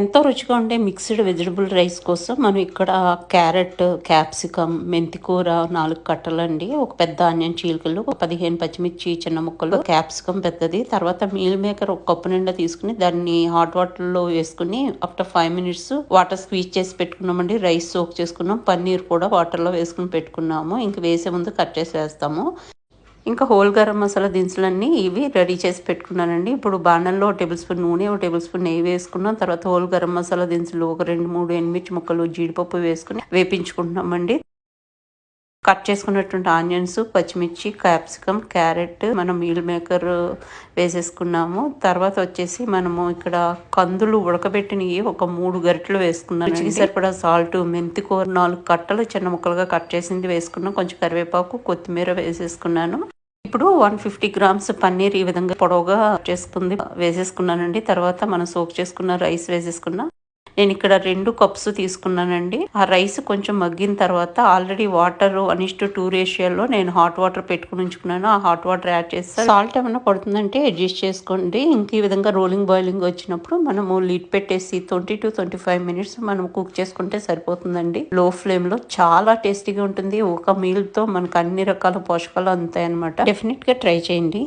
ఎంతో రుచిగా ఉండే మిక్స్డ్ వెజిటబుల్ రైస్ కోసం మనం ఇక్కడ క్యారెట్ క్యాప్సికమ్ మెంతికూర నాలుగు కట్టలండి. ఒక పెద్ద ఆనియన్ చీలికలు ఒక పదిహేను పచ్చిమిర్చి చిన్న ముక్కలు క్యాప్సికమ్ పెద్దది. తర్వాత మీల్ మేకర్ ఒక కప్పు నిండా తీసుకుని దాన్ని హాట్ వాటర్లో వేసుకుని after five minutes water squeeze చేసి పెట్టుకున్నామండి. రైస్ సోక్ చేసుకున్నాం. పన్నీర్ కూడా వాటర్లో వేసుకుని పెట్టుకున్నాము. ఇంక వేసే ముందు కట్ చేసి వేస్తాము. ఇంకా హోల్ గరం మసాలా దినుసులన్నీ ఇవి రెడీ చేసి పెట్టుకున్నానండి. ఇప్పుడు బాణంలో టేబుల్ స్పూన్ నూనె ఒక టేబుల్ స్పూన్ నెయ్యి వేసుకున్నాం. తర్వాత హోల్ గరం మసాలా దినుసులు ఒక రెండు మూడు ఎనిమిది ముక్కలు జీడిపప్పు వేసుకుని వేపించుకుంటున్నామండి. కట్ చేసుకున్నటువంటి ఆనియన్స్ పచ్చిమిర్చి క్యాప్సికమ్ క్యారెట్ మనం మీల్ మేకర్ వేసేసుకున్నాము. తర్వాత వచ్చేసి మనము ఇక్కడ కందులు ఉడకబెట్టినవి ఒక మూడు గరిటెలు వేసుకున్నాం రుచికి సరిపడా సాల్ట్ మెంతి కూర నాలుగు కట్టలు చిన్న ముక్కలుగా కట్ చేసింది వేసుకున్నాం. కొంచెం కరివేపాకు కొత్తిమీర వేసేసుకున్నాను. ఇప్పుడు వన్ ఫిఫ్టీ గ్రామ్స్ పన్నీర్ ఈ విధంగా పొడవుగా చేసుకుంది వేసేసుకున్నానండి. తర్వాత మనం సోక్ చేసుకున్న రైస్ వేసేసుకున్నా నేను ఇక్కడ రెండు కప్స్ తీసుకున్నానండి. ఆ రైస్ కొంచెం మగ్గిన తర్వాత ఆల్రెడీ వాటర్ అనిస్ట్ టూ రేషియోలో నేను హాట్ వాటర్ పెట్టుకుని ఉంచుకున్నాను. ఆ హాట్ వాటర్ యాడ్ చేస్తాను సాల్ట్ ఏమైనా పడుతుందంటే అడ్జస్ట్ చేసుకోండి. ఇంక ఈ విధంగా రోలింగ్ బాయిలింగ్ వచ్చినప్పుడు మనము లీడ్ పెట్టేసి twenty to twenty five minutes మనం కుక్ చేసుకుంటే సరిపోతుందండి. లో ఫ్లేమ్లో చాలా టేస్టీగా ఉంటుంది. ఒక మీల్తో మనకు అన్ని రకాల పోషకాలు అందుతాయి అనమాట డెఫినెట్గా ట్రై చేయండి.